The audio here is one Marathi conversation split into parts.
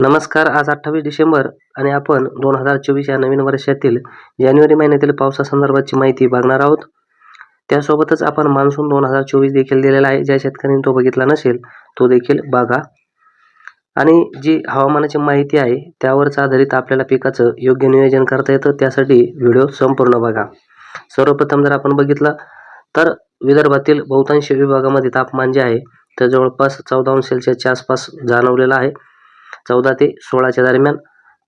नमस्कार आज अठ्ठावीस डिसेंबर आणि आपण दोन हजार चोवीस या नवीन वर्षातील जानेवारी महिन्यातील पावसासंदर्भाची माहिती बघणार आहोत. त्यासोबतच आपण मान्सून दोन हजार चोवीस देखील दिलेला आहे. ज्या शेतकऱ्यांनी तो बघितला नसेल तो देखील बघा. आणि जी हवामानाची माहिती आहे त्यावरच आधारित आपल्याला पिकाचं योग्य नियोजन करता येतं त्यासाठी व्हिडिओ संपूर्ण बघा. सर्वप्रथम जर आपण बघितलं तर विदर्भातील बहुतांश विभागामध्ये तापमान जे आहे ते जवळपास चौदा अंश सेल्सिअसच्या आसपास जाणवलेलं आहे. चौदा ते सोळाच्या दरम्यान.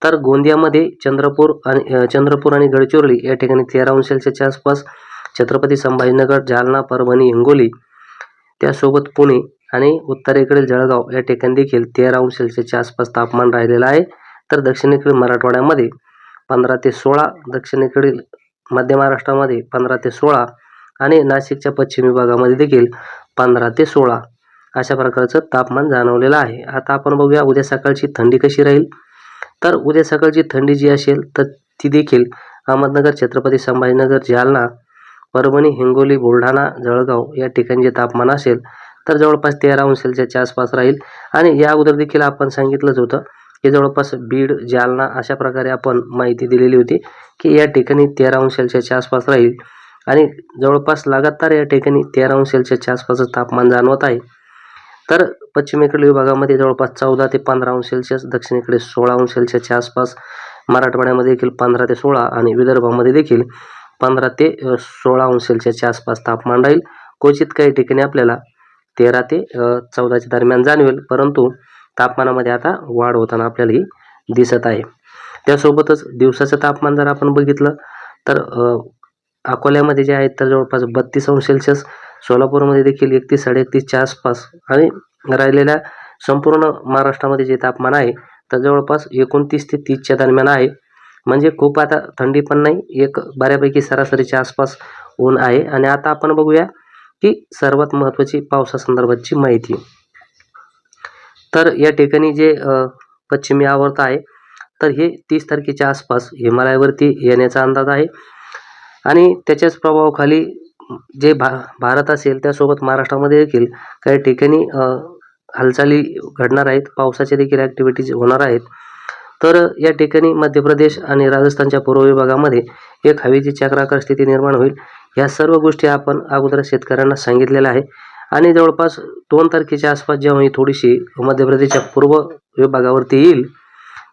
तर गोंदियामध्ये चंद्रपूर आणि चंद्रपूर आणि गडचिरोली या ठिकाणी तेरा अंश सेल्सिअसच्या आसपास छत्रपती संभाजीनगर जालना परभणी हिंगोली त्यासोबत पुणे आणि उत्तरेकडील जळगाव या ठिकाणी देखील तेरा अंश सेल्सिअसच्या आसपास तापमान राहिलेलं आहे. तर दक्षिणेकडील मराठवाड्यामध्ये पंधरा ते सोळा दक्षिणेकडील मध्य महाराष्ट्रामध्ये पंधरा ते सोळा आणि नाशिकच्या पश्चिम विभागामध्ये देखील पंधरा ते सोळा अशा प्रकारचं तापमान जाणवलेलं आहे. आता आपण बघूया उद्या सकाळची थंडी कशी राहील? तर उद्या सकाळची थंडी जी असेल तर ती देखील अहमदनगर छत्रपती संभाजीनगर जालना परभणी हिंगोली बुलढाणा जळगाव या ठिकाणी जे तापमान असेल तर जवळपास तेरा अंश सेल्सिअसच्या आसपास राहील. आणि या अगोदर देखील आपण सांगितलंच होतं की जवळपास बीड जालना अशा प्रकारे आपण माहिती दिलेली होती की या ठिकाणी तेरा अंश सेल्सिअसच्या आसपास राहील. आणि जवळपास लगातार या ठिकाणी तेरा अंश सेल्सिअसच्या आसपासच तापमान जाणवत आहे. तर पश्चिमेकडील विभागामध्ये जवळपास चौदा ते पंधरा अंश सेल्सिअस दक्षिणेकडे सोळा अंश सेल्सिअसच्या आसपास मराठवाड्यामध्ये देखील पंधरा ते सोळा आणि विदर्भामध्ये देखील पंधरा ते सोळा अंश सेल्सिअसच्या आसपास तापमान राहील. क्वचित काही ठिकाणी आपल्याला तेरा ते चौदाच्या दरम्यान जाणवेल परंतु तापमानामध्ये आता वाढ होताना आपल्याला ही दिसत आहे. त्यासोबतच दिवसाचं तापमान जर आपण बघितलं तर अकोल्यामध्ये जे आहेत तर जवळपास बत्तीस अंश सेल्सिअस सोलापूरमध्ये देखील एकतीस साडे एकतीसच्या आसपास आणि राहिलेल्या संपूर्ण महाराष्ट्रामध्ये जे तापमान आहे तर जवळपास एकोणतीस ते तीसच्या दरम्यान आहे. म्हणजे खूप आता थंडी पण नाही एक बऱ्यापैकी सरासरीच्या आसपास ऊन आहे. आणि आता आपण बघूया की सर्वात महत्त्वाची पावसासंदर्भातची माहिती. तर या ठिकाणी जे पश्चिमी आवर्त आहे तर हे तीस तारखेच्या आसपास हिमालयावरती येण्याचा अंदाज आहे. आणि त्याच्याच प्रभावाखाली जे भा भारत असेल त्यासोबत महाराष्ट्रामध्ये देखील काही ठिकाणी हालचाली घडणार आहेत. पावसाच्या देखील ॲक्टिव्हिटीज होणार आहेत. तर या ठिकाणी मध्य प्रदेश आणि राजस्थानच्या पूर्व विभागामध्ये एक हवेची चक्राकार स्थिती निर्माण होईल. या सर्व गोष्टी आपण अगोदर शेतकऱ्यांना सांगितलेल्या आहे आणि जवळपास दोन तारखेच्या आसपास जेव्हा ही थोडीशी मध्य प्रदेशच्या पूर्व विभागावरती येईल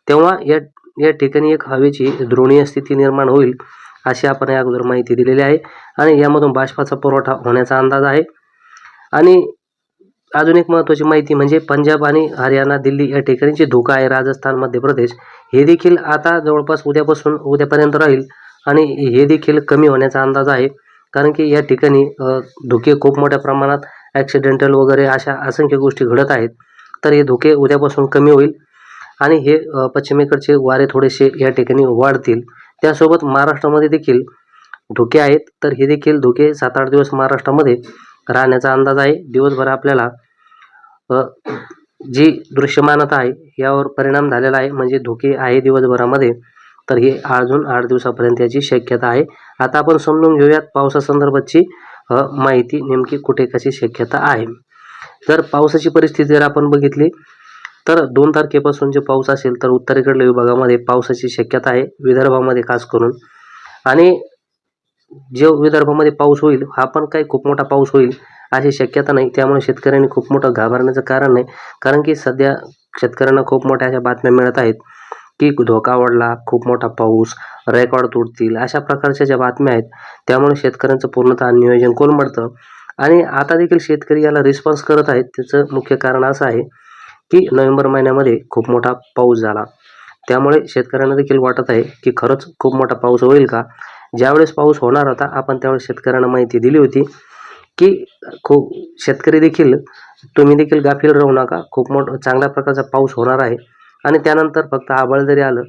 तेव्हा या या ठिकाणी एक हवेची द्रोणीय स्थिती निर्माण होईल. अशी आपण या अगोदर माहिती दिलेली आहे. आणि यामधून बाष्पाचा पुरवठा होण्याचा अंदाज आहे. आणि अजून एक महत्त्वाची माहिती म्हणजे पंजाब आणि हरियाणा दिल्ली या ठिकाणीचे धोका आहे. राजस्थान मध्य प्रदेश हे देखील आता जवळपास उद्यापासून उद्यापर्यंत राहील. आणि हे देखील कमी होण्याचा अंदाज आहे. कारण की या ठिकाणी धोके खूप मोठ्या प्रमाणात ॲक्सिडेंटल वगैरे अशा असंख्य गोष्टी घडत आहेत. तर हे धोके उद्यापासून कमी होईल. आणि हे पश्चिमेकडचे वारे थोडेसे या ठिकाणी वाढतील. त्यासोबत महाराष्ट्रामध्ये देखील धोके आहेत. तर हे देखील धोके सात आठ दिवस महाराष्ट्रामध्ये राहण्याचा अंदाज आहे. दिवसभर आपल्याला जी दृश्यमानता आहे यावर परिणाम झालेला आहे. म्हणजे धोके आहे दिवसभरामध्ये तर हे अजून आठ दिवसापर्यंत याची शक्यता आहे. आता आपण समजून घेऊयात पावसासंदर्भातची माहिती नेमकी कुठे कशी शक्यता आहे. जर पावसाची परिस्थिती जर आपण बघितली तर दोन तारखेपासून जे पाऊस असेल तर उत्तरेकडल्या विभागामध्ये पावसाची शक्यता आहे विदर्भामध्ये खास करून. आणि जो विदर्भामध्ये पाऊस होईल हा पण काही खूप मोठा पाऊस होईल अशी शक्यता नाही. त्यामुळे शेतकऱ्यांनी खूप मोठं घाबरण्याचं कारण नाही. कारण की सध्या शेतकऱ्यांना खूप मोठ्या अशा बातम्या मिळत आहेत की धोका वाढला खूप मोठा पाऊस रेकॉर्ड तुटतील अशा प्रकारच्या ज्या बातम्या आहेत त्यामुळे शेतकऱ्यांचं पूर्णतः नियोजन कोलमडतं. आणि आता देखील शेतकरी याला रिस्पॉन्स करत आहेत त्याचं मुख्य कारण असं आहे की नोव्हेंबर महिन्यामध्ये खूप मोठा पाऊस झाला. त्यामुळे शेतकऱ्यांना देखील वाटत आहे की खरंच खूप मोठा पाऊस होईल का? ज्यावेळेस पाऊस होणार होता आपण त्यावेळेस शेतकऱ्यांना माहिती दिली होती की खूप शेतकरी देखील तुम्ही देखील गाफील राहू नका. खूप मोठं चांगल्या प्रकारचा पाऊस होणार आहे. आणि त्यानंतर फक्त आभाळ जरी आलं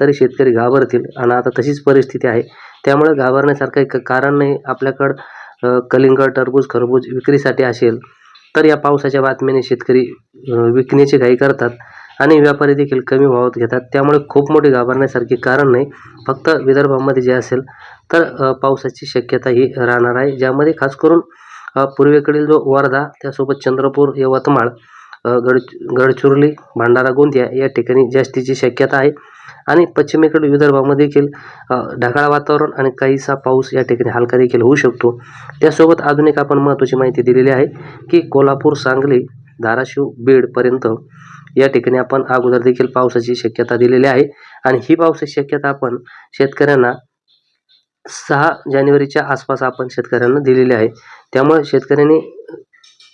तरी शेतकरी घाबरतील. आणि आता तशीच परिस्थिती आहे. त्यामुळे घाबरण्यासारखं एक कारण नाही आपल्याकडं कलिंगड टरबूज खरबूज विक्रीसाठी असेल. तर या पावसाच्या बातमीने शेतकरी विकण्याची घाई करतात आणि व्यापारी देखील कमी भावात घेतात. त्यामुळे खूप मोठी घाबरण्यासारखी कारण नाही फक्त विदर्भामध्ये जे असेल तर पावसाची शक्यता ही राहणार आहे. ज्यामध्ये खास करून पूर्वेकडील जो वर्धा त्यासोबत चंद्रपूर यवतमाळ गड गडचिरोली भंडारा गोंदिया या ठिकाणी जास्तीची शक्यता आहे. आणि पश्चिमेकडील विदर्भामध्ये देखील ढगाळ वातावरण आणि काहीसा पाऊस या ठिकाणी हलका देखील होऊ शकतो. त्यासोबत अजून एक आपण महत्त्वाची माहिती दिलेली आहे की कोल्हापूर सांगली धाराशिव बीडपर्यंत या ठिकाणी आपण अगोदर देखील पावसाची शक्यता दिलेली आहे. आणि ही पावसाची शक्यता आपण शेतकऱ्यांना सहा जानेवारीच्या आसपास आपण शेतकऱ्यांना दिलेली आहे. त्यामुळे शेतकऱ्यांनी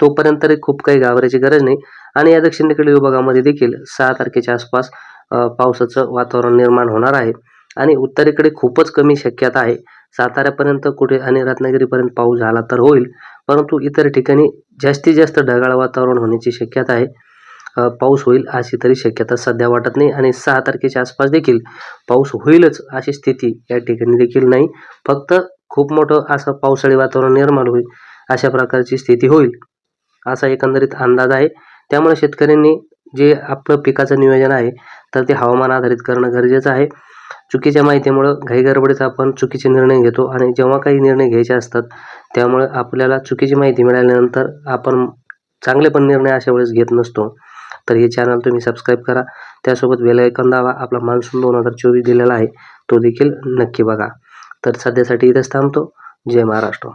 तोपर्यंत तरी खूप काही घाबरायची गरज नाही. आणि या दक्षिणेकडील विभागामध्ये देखील सहा तारखेच्या आसपास पावसाचं वातावरण निर्माण होणार आहे. आणि उत्तरेकडे खूपच कमी शक्यता आहे. साताऱ्यापर्यंत कुठे आणि रत्नागिरीपर्यंत पाऊस झाला तर होईल. परंतु इतर ठिकाणी जास्तीत जास्त ढगाळ वातावरण होण्याची शक्यता आहे. पाऊस होईल अशी तरी शक्यता सध्या वाटत नाही आणि सहा तारखेच्या आसपास देखील पाऊस होईलच अशी स्थिती या ठिकाणी देखील नाही. फक्त खूप मोठं असं पावसाळी वातावरण निर्माण होईल अशा प्रकारची स्थिती होईल. असा एकंदरीत अंदाज आहे. त्यामुळे शेतकऱ्यांनी जे आपलं पिकाचं नियोजन आहे तर ते हवामान आधारित करणं गरजेचं आहे. चुकीच्या माहितीमुळं घाईगडबडीत आपण चुकीचे निर्णय घेतो आणि जेव्हा काही निर्णय घ्यायचे असतात त्यामुळे आपल्याला चुकीची माहिती मिळाल्यानंतर आपण चांगले पण निर्णय अशा वेळेस घेत नसतो. तर हे चॅनल तुम्ही सबस्क्राईब करा. त्यासोबत बेल दावा आपला मान्सून दोन हजार चोवीस दिलेला आहे तो देखील नक्की बघा. तर सध्यासाठी इथेच थांबतो. जय महाराष्ट्र.